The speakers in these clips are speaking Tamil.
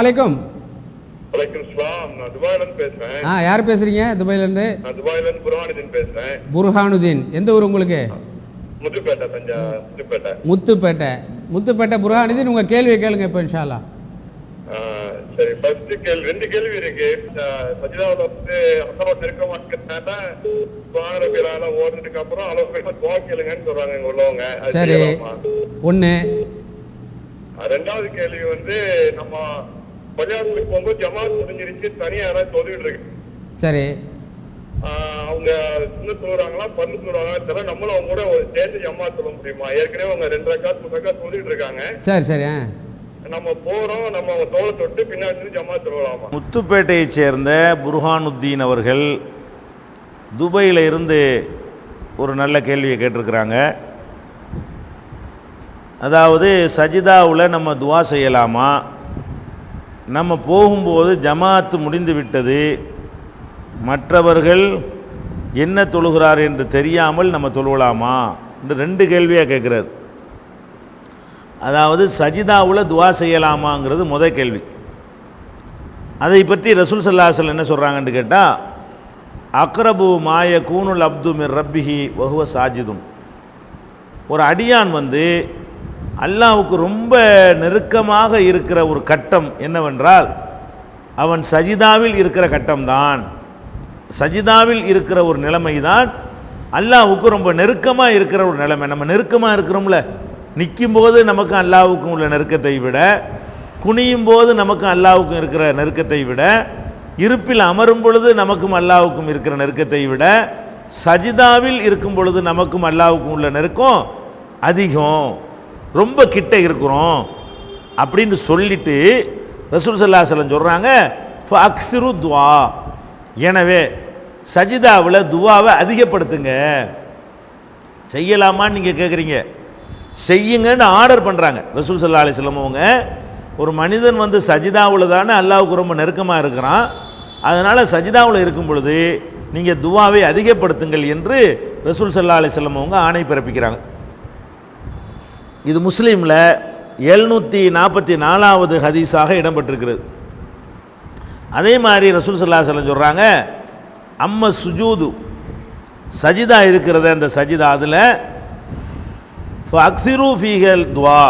அலைக்கும் வலைக்கும் ஆ யார் பேசுறீங்க? துபாயில இருந்து புர்ஹானுதீன் எந்த ஊர் உங்களுக்கு? முத்துப்பேட்டை முத்துப்பேட்டை. புர்ஹானுதீன். உங்கள் கேள்வியை கேளுங்க இப்போ இன்ஷால்லா சரி ஃபர்ஸ்ட் கேள்வி ரெண்டு கேள்வி இருக்கு. சஜிதாவில் வந்து அசலோ நெருக்க மாட்டேன்னா சுகாதார ஓடுனதுக்கு அப்புறம் அளவு துவா கேளுங்கன்னு சொல்றாங்க இங்க உள்ளவங்க. சரி. செய்யலாமா? ரெண்டாவது கேள்வி வந்து நம்ம பள்ளியாசலுக்கு போகும்போது ஜமாத் முடிஞ்சிருச்சு தனியா யாராவது தொழில் இருக்கு. சரி. அவங்க சின்ன சொல்றாங்களா பண்ணு சொல்றாங்களா தெரியல. நம்மளும் அவங்க கூட ஒரு சேர்ந்து ஜம்மா சொல்ல முடியுமா? ஏற்கனவே அவங்க ரெண்டு ரக்கா மூணு ரக்கா சொல்லிட்டு இருக்காங்க. சரி சரி நம்ம போறோம் நம்ம தோலை தொட்டு பின்னாடி இருந்து ஜம்மா சொல்லலாமா? முத்துப்பேட்டையைச் சேர்ந்த புர்ஹானுத்தீன் அவர்கள் துபாயில் இருந்து ஒரு நல்ல கேள்வியை கேட்டிருக்கிறாங்க. அதாவது சஜிதாவில் நம்ம துவா செய்யலாமா? நம்ம போகும்போது ஜமாத்து முடிந்து விட்டது. மற்றவர்கள் என்ன தொழுகிறார் என்று தெரியாமல் நம்ம தொழுவலாமா? என்று ரெண்டு கேள்வியாக கேட்குறார். அதாவது சஜிதாவில் துவா செய்யலாமாங்கிறது முத கேள்வி. அதை பற்றி ரசூல் சல்லாஹல் என்ன சொல்கிறாங்கன்னு கேட்டால் அக்ரபு மாய கூனுல் அப்து மிர் ரப்பிஹி வகுவ சாஜிதும் ஒரு அடியான் வந்து அல்லாவுக்கு ரொம்ப நெருக்கமாக இருக்கிற ஒரு கட்டம் என்னவென்றால் அவன் சஜிதாவில் இருக்கிற கட்டம்தான். சஜிதாவில் இருக்கிற ஒரு நிலைமை தான் அல்லாஹ்வுக்கு ரொம்ப நெருக்கமாக இருக்கிற ஒரு நிலைமை. நம்ம நெருக்கமாக இருக்கிறோம்ல. நிற்கும் போது நமக்கு அல்லாவுக்கும் உள்ள நெருக்கத்தை விட குனியும் போது நமக்கு அல்லாவுக்கும் இருக்கிற நெருக்கத்தை விட இருப்பில் அமரும் பொழுது நமக்கும் அல்லாவுக்கும் இருக்கிற நெருக்கத்தை விட சஜிதாவில் இருக்கும் பொழுது நமக்கும் அல்லாவுக்கும் உள்ள நெருக்கம் அதிகம். ரொம்ப கிட்ட இருக்கிறோம் அப்படின்னு சொல்லிட்டு ரசூல் சல்லா சொல்லம் சொல்கிறாங்க அக்ஸிரு துவா எனவே சஜிதாவில் துவாவை அதிகப்படுத்துங்க. செய்யலாமான்னு நீங்கள் கேட்குறீங்க செய்யுங்கன்னு ஆர்டர் பண்ணுறாங்க ரசூல் சல்லா அலிஸ்லம் அவங்க ஒரு மனிதன் வந்து சஜிதாவில் தானே அல்லாவுக்கு ரொம்ப நெருக்கமாக இருக்கிறான். அதனால் சஜிதாவில் இருக்கும் பொழுது நீங்கள் துவாவை அதிகப்படுத்துங்கள் என்று ரசூல் சல்லா அலிஸ்லம் அவங்க ஆணை பிறப்பிக்கிறாங்க. இது முஸ்லீமில் எழுநூற்றி நாற்பத்தி நாலாவது ஹதீஸாக இடம்பெற்றிருக்கிறது. அதே மாதிரி ரசூல் சல்லா சொல்லம் சொல்கிறாங்க அம்ம சுஜூது. சஜிதா இருக்கிறத அந்த சஜிதா அதில் அக்சிரு ஃபீகல் துவா.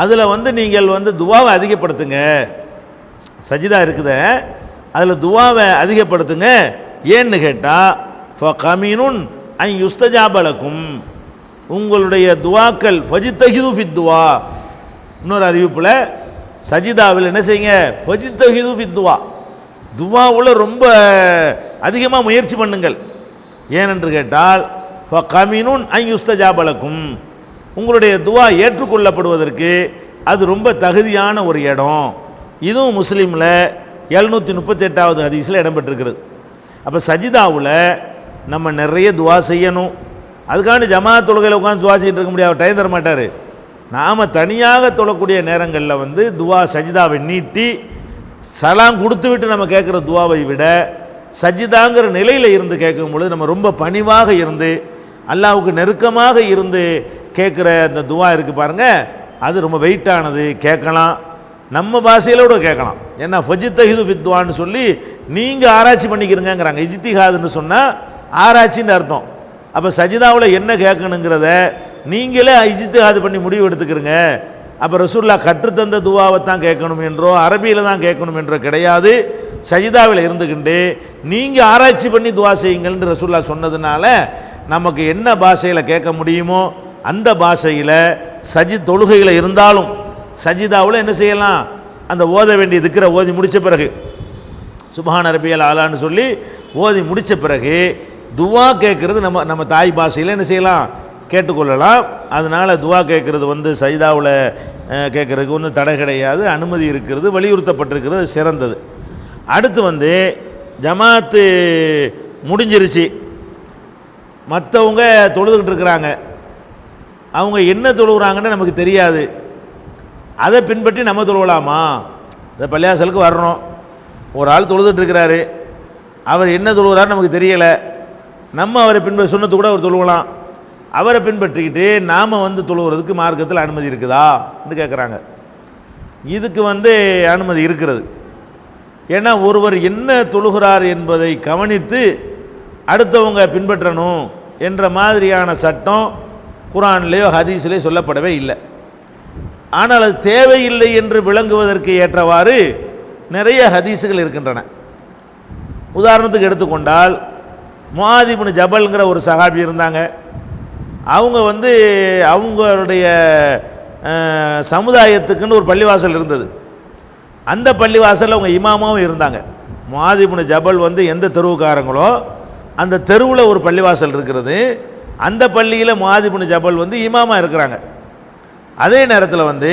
அதில் வந்து நீங்கள் வந்து துவாவை அதிகப்படுத்துங்க. சஜிதா இருக்குத அதில் துவாவை அதிகப்படுத்துங்க. ஏன்னு கேட்டால் கமீனுன் ஐ யுஸ்தஜாபலக்கும் உங்களுடைய துவாக்கள் ஃபஜித்தஹிது ஃபித் துவா. இன்னொரு அறிவிப்பில் சஜிதாவில் என்ன செய்யுங்க? ஃபஜித்தஹிது ஃபித் துவா. துவாவில் ரொம்ப அதிகமாக முயற்சி பண்ணுங்கள். ஏனென்று கேட்டால் கமினுன் ஐ யுஸ்தஜாபலக்கும் உங்களுடைய துவா ஏற்றுக்கொள்ளப்படுவதற்கு அது ரொம்ப தகுதியான ஒரு இடம். இதுவும் முஸ்லீமில் எழுநூற்றி முப்பத்தி எட்டாவது ஹதீஸில் இடம்பெற்றிருக்கிறது. அப்போ சஜிதாவில் நம்ம நிறைய துவா செய்யணும். அதுக்காண்டி ஜமாத் தொழுகையில் உட்காந்து துவா செய்யிட்டு இருக்க முடியாது. டைம் தர மாட்டார். நாம் தனியாக தொழக்கூடிய நேரங்களில் வந்து துவா சஜிதாவை நீட்டி சலாம் கொடுத்து விட்டு நம்ம கேட்குற துவாவை விட சஜிதாங்கிற நிலையில் இருந்து கேட்கும் பொழுது நம்ம ரொம்ப பணிவாக இருந்து அல்லாவுக்கு நெருக்கமாக இருந்து கேட்குற அந்த துவா இருக்குது பாருங்க. அது ரொம்ப வெயிட்டானது கேட்கலாம். நம்ம பாஷையில கூட கேட்கலாம். ஏன்னா ஃபஜித்தஹிது வித்வான்னு சொல்லி நீங்கள் ஆராய்ச்சி பண்ணிக்கிறங்கிறாங்க இஜித்திஹாதுன்னு சொன்னால் ஆராய்ச்சின்னு அர்த்தம். அப்போ சஜிதாவில் என்ன கேட்கணுங்கிறத நீங்களே இஜித்திஹாது பண்ணி முடிவு எடுத்துக்கிறங்க. அப்போ ரசூல்லா கற்றுத்தந்த துவாவை தான் கேட்கணும் என்றோ அரபியில் தான் கேட்கணும் என்றோ கிடையாது. சஜிதாவில் இருந்துக்கிண்டு நீங்கள் ஆராய்ச்சி பண்ணி துவா செய்யுங்கள்னு ரசூல்லா சொன்னதுனால நமக்கு என்ன பாஷையில் கேட்க முடியுமோ அந்த பாஷையில் சஜி தொழுகையில் இருந்தாலும் சஜிதாவில் என்ன செய்யலாம்? அந்த ஓத வேண்டிய திக்கிற ஓதி முடித்த பிறகு சுபஹான் அரபியல் ஆலான்னு சொல்லி ஓதி முடித்த பிறகு துவா கேட்குறது நம்ம நம்ம தாய் பாஷையில் என்ன செய்யலாம்? கேட்டுக்கொள்ளலாம். அதனால் துவா கேட்குறது வந்து சைதாவில் கேட்குறதுக்கு ஒன்றும் தடை கிடையாது. அனுமதி இருக்கிறது வலியுறுத்தப்பட்டிருக்கிறது சிறந்தது. அடுத்து வந்து ஜமாத்து முடிஞ்சிருச்சு. மற்றவங்க தொழுதுகிட்டு இருக்கிறாங்க. அவங்க என்ன தொழுகிறாங்கன்னு நமக்கு தெரியாது. அதை பின்பற்றி நம்ம தொழுவலாமா? இந்த பள்ளியாசலுக்கு வர்றோம் ஒரு ஆள் தொழுதுட்டு இருக்கிறாரு. அவர் என்ன தொழுகிறாரு நமக்கு தெரியலை. நம்ம அவரை பின்பற்ற சொன்னது கூட அவர் தொழுவலாம். அவரை பின்பற்றிக்கிட்டு நாம் வந்து தொழுவுறதுக்கு மார்க்கத்தில் அனுமதி இருக்குதா என்று கேட்குறாங்க இதுக்கு வந்து அனுமதி இருக்கிறது. ஏன்னா ஒருவர் என்ன தொழுகிறார் என்பதை கவனித்து அடுத்தவங்க பின்பற்றணும் என்ற மாதிரியான சட்டம் குரான்லேயோ ஹதீஸ்லேயோ சொல்லப்படவே இல்லை. ஆனால் அது தேவையில்லை என்று விளங்குவதற்கு ஏற்றவாறு நிறைய ஹதீஸுகள் இருக்கின்றன. உதாரணத்துக்கு எடுத்துக்கொண்டால் முஆதிபுன் ஜபல்ங்கிற ஒரு சகாபி இருந்தாங்க. அவங்க வந்து அவங்களுடைய சமுதாயத்துக்குன்னு ஒரு பள்ளிவாசல் இருந்தது. அந்த பள்ளிவாசலில் அவங்க இமாமாவும் இருந்தாங்க. முஆதிபுன் ஜபல் வந்து எந்த தெருவுக்காரங்களோ அந்த தெருவில் ஒரு பள்ளிவாசல் இருக்கிறது. அந்த பள்ளியில் முஆதிபுன் ஜபல் வந்து இமாமா இருக்கிறாங்க. அதே நேரத்தில் வந்து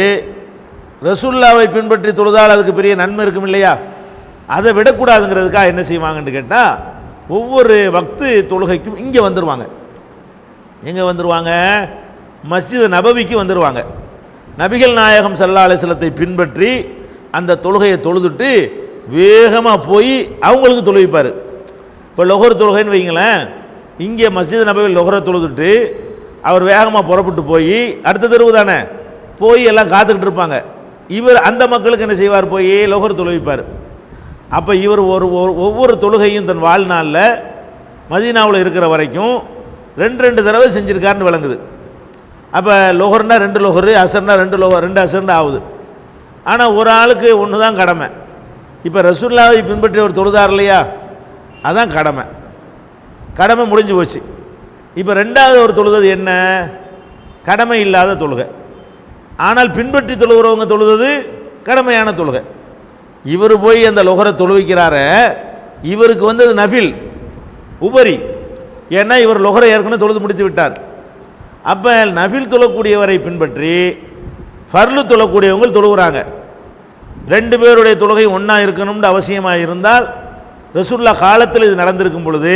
ரசுல்லாவை பின்பற்றி தொழுதால் அதுக்கு பெரிய நன்மை இருக்கும் இல்லையா? அதை விடக்கூடாதுங்கிறதுக்காக என்ன செய்வாங்கன்னு கேட்டால் ஒவ்வொரு வக்து தொழுகைக்கும் இங்கே வந்துடுவாங்க எங்கே வந்துடுவாங்க மஸ்ஜித் நபவிக்கு வந்துடுவாங்க நபிகள் நாயகம் ஸல்லல்லாஹு அலைஹி பின்பற்றி அந்த தொழுகையை தொழுதுட்டு வேகமாக போய் அவங்களுக்கு தொழுவிப்பார் இப்போ லொஹர் தொழுகைன்னு வைங்களேன் இங்கே மஸ்ஜித் நபவில் லொஹரை தொழுதுட்டு அவர் வேகமாக புறப்பட்டு போய் அடுத்த தெருவு தானே? போய் எல்லாம் காத்துக்கிட்டு இருப்பாங்க. இவர் அந்த மக்களுக்கு என்ன செய்வார்? போய் லொஹர் தொழுவிப்பார். அப்போ இவர் ஒரு ஒவ்வொரு தொழுகையும் தன் வாழ்நாளில் மதீனாவில் இருக்கிற வரைக்கும் ரெண்டு ரெண்டு தடவை செஞ்சுருக்காருன்னு விளங்குது. அப்போ லொஹர்னா ரெண்டு லொஹரு அசர்னா ரெண்டு லொஹர் ரெண்டு அசர்னு ஆகுது. ஆனால் ஒரு ஆளுக்கு ஒன்று தான் கடமை. இப்போ ரசூல்லாவை பின்பற்றி ஒரு தொழுதார் இல்லையா? அதான் கடமை. கடமை முடிஞ்சு போச்சு. இப்போ ரெண்டாவது ஒரு தொழுது என்ன? கடமை இல்லாத தொழுகை. ஆனால் பின்பற்றி தொழுகிறவங்க தொழுது கடமையான தொழுகை. இவர் போய் அந்த லொகரை தொழுவிக்கிறாரு இவருக்கு வந்து அது நஃபில் உபரி. ஏன்னா இவர் லொகரை ஏற்கனவே தொழுது முடித்து விட்டார். அப்போ நஃபில் தொழக்கூடியவரை பின்பற்றி ஃபர்லு தொழக்கூடியவங்க தொழுகிறாங்க ரெண்டு பேருடைய தொழுகை ஒன்றா இருக்கணும்னு அவசியமாக இருந்தால் ரசூல்லா காலத்தில் இது நடந்திருக்கும் பொழுது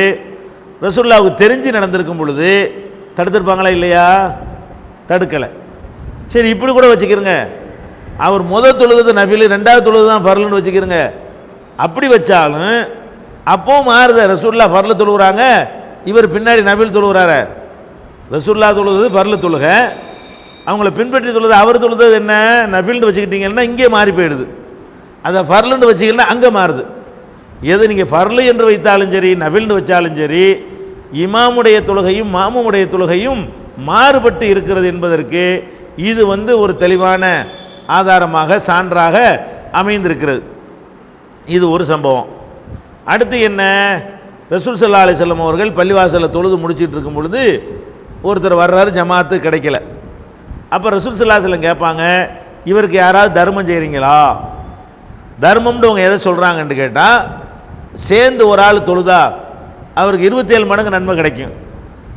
ரசூல்லாவுக்கு தெரிஞ்சு நடந்திருக்கும் பொழுது தடுத்திருப்பாங்களா இல்லையா? தடுக்கலை. சரி இப்படி கூட வச்சுக்கிறேங்க. அவர் முதல் தொழுது நஃபில் ரெண்டாவது தொழுது தான் ஃபர்லுன்னு வச்சுக்கிறோங்க. அப்படி வச்சாலும் அப்போ மாறுத ரசூல்லா ஃபர்லு தொழுகிறாங்க இவர் பின்னாடி நபில் தொழுகிறாரு ரசூல்லா தொழுது ஃபர்லு தொழுக. அவங்கள பின்பற்றி தொழுது அவர் தொழுது என்ன? நபில்னு வச்சுக்கிட்டீங்கன்னா இங்கே மாறி போயிடுது. அதை ஃபர்லுன்னு வச்சுக்கலன்னா அங்கே மாறுது. எது நீங்கள் ஃபர்லு என்று வைத்தாலும் சரி நபில்னு வச்சாலும் சரி இமாமுடைய தொழுகையும் மாமுடைய தொழுகையும் மாறுபட்டு இருக்கிறது என்பதற்கு இது வந்து ஒரு தெளிவான ஆதாரமாக சான்றாக அமைந்திருக்கிறது. இது ஒரு சம்பவம். அடுத்து என்ன? ரசூல் சல்லா அலிசல்லம் அவர்கள் பள்ளிவாசலில் தொழுது முடிச்சிட்டு இருக்கும் பொழுது ஒருத்தர் வர்றாரு ஜமாத்து கிடைக்கல. அப்போ ரசூல் சல்லா செல்லம் கேட்பாங்க இவருக்கு யாராவது தர்மம் செய்கிறீங்களா தர்மம்னு அவங்க எதை சொல்கிறாங்கன்னு கேட்டால் சேர்ந்து ஒரு ஆள் தொழுதா அவருக்கு இருபத்தேழு மடங்கு நன்மை கிடைக்கும்.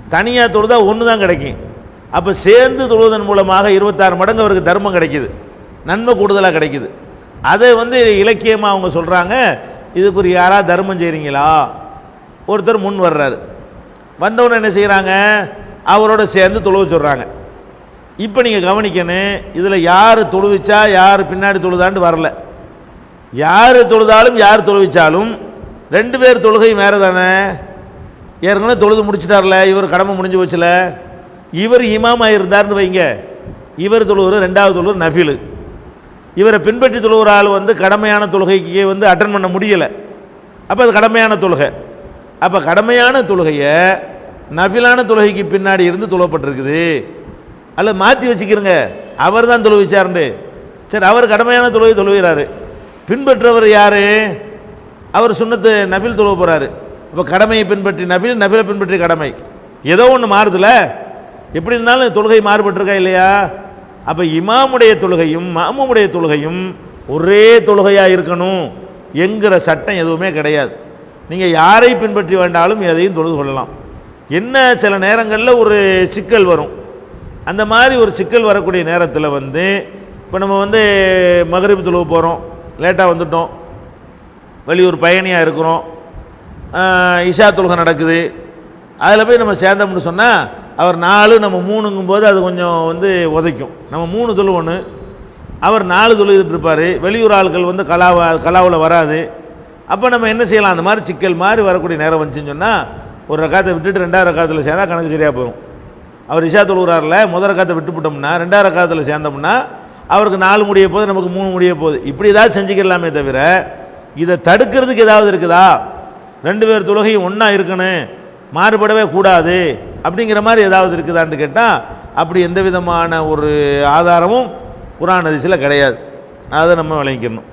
தனியாக தொழுதா ஒன்று தான் கிடைக்கும். அப்போ சேர்ந்து தொழுவதன் மூலமாக இருபத்தாறு மடங்கு அவருக்கு தர்மம் கிடைக்குது. நன்மை கூடுதலாக கிடைக்குது. அதை வந்து இலக்கியமாக அவங்க சொல்கிறாங்க இதுக்கு ஒரு யாராவது தர்மம் செய்கிறீங்களா ஒருத்தர் முன் வர்றாரு. வந்தவுடனே என்ன செய்கிறாங்க அவரோட சேர்ந்து தொழுவு சொல்கிறாங்க இப்போ நீங்கள் கவனிக்கணும் இதில் யார் தொழுவிச்சா யார் பின்னாடி தொழுதான்னு வரல. யார் தொழுதாலும் யார் தொழுவிச்சாலும் ரெண்டு பேர் தொழுகை வேறு தானே ஏற்கனவே தொழுது முடிச்சிட்டார்ல இவர் கடமை முடிஞ்சு போச்சுல. இவர் இமாமாக இருந்தார்னு வைங்க. இவர் தொழுவர் ரெண்டாவது தொழுவர் நஃபிலு. இவரை பின்பற்றி தொழுகிற ஆள் வந்து கடமையான தொழுகைக்கு வந்து அட்டன் பண்ண முடியலை. அப்போ அது கடமையான தொழுகை. அப்போ கடமையான தொழுகையை நஃபிலான தொழுகைக்கு பின்னாடி இருந்து தொழப்பட்டிருக்குது. அல்ல மாற்றி வச்சுக்கிறங்க. அவர் தான் தொழுவிச்சார்ண்டு. சரி அவர் கடமையான தொழுகை தொழுகிறாரு. பின்பற்றவர் யார்? அவர் சுண்ணத்து நபில் தொழுவ போகிறாரு அப்போ கடமையை பின்பற்றி நபில் நபிலை பின்பற்றி கடமை. ஏதோ ஒன்று மாறுதுல. எப்படி இருந்தாலும் தொழுகை மாறுபட்டிருக்கா இல்லையா? அப்போ இமாமுடைய தொழுகையும் மாமுடைய தொழுகையும் ஒரே தொழுகையாக இருக்கணும் என்கிற சட்டம் எதுவுமே கிடையாது. நீங்கள் யாரை பின்பற்றி வேண்டாலும் எதையும் தொழுது கொள்ளலாம். என்ன சில நேரங்களில் ஒரு சிக்கல் வரும். அந்த மாதிரி ஒரு சிக்கல் வரக்கூடிய நேரத்தில் வந்து இப்போ நம்ம வந்து மகரிப் தொழுவு போகிறோம் லேட்டாக வந்துட்டோம். வெளியூர் பயணியாக இருக்கிறோம். இஷா தொழுகை நடக்குது. அதில் போய் நம்ம சேர்ந்தோம்னு சொன்னால் அவர் நாலு நம்ம மூணுங்கும் போது அது கொஞ்சம் வந்து உதைக்கும். நம்ம மூணு தொழுவோன்னு அவர் நாலு தொழுதுட்டு இருப்பார். வெளியூர் ஆட்கள் வந்து கலாவ கலாவில் வராது. அப்போ நம்ம என்ன செய்யலாம்? அந்த மாதிரி சிக்கல் மாதிரி வரக்கூடிய நேரம் வந்துச்சுன்னு சொன்னால் ஒரு ரக்காத்தை விட்டுட்டு ரெண்டாவது ரக்காத்தில் சேர்ந்தா கணக்கு சரியாக போயிடும் அவர் இஷா தொழுகிறாரில் முதல் ரக்காத்தை விட்டுவிட்டோம்னா ரெண்டாவது ரக்காத்தில் சேர்ந்தோம்னா அவருக்கு நாலு முடிய போகுது நமக்கு மூணு முடிய போகுது இப்படி ஏதாவது செஞ்சுக்கலாமே தவிர இதை தடுக்கிறதுக்கு ஏதாவது இருக்குதா? ரெண்டு பேர் தொழுகையும் ஒன்றா இருக்கணும். மாறுபடவே கூடாது. அப்படிங்கிற மாதிரி ஏதாவது இருக்குதான்னு கேட்டால் அப்படி எந்த விதமான ஒரு ஆதாரமும் குரான் ஹதீஸில் கிடையாது. அதை நம்ம விளங்கிக்கணும்.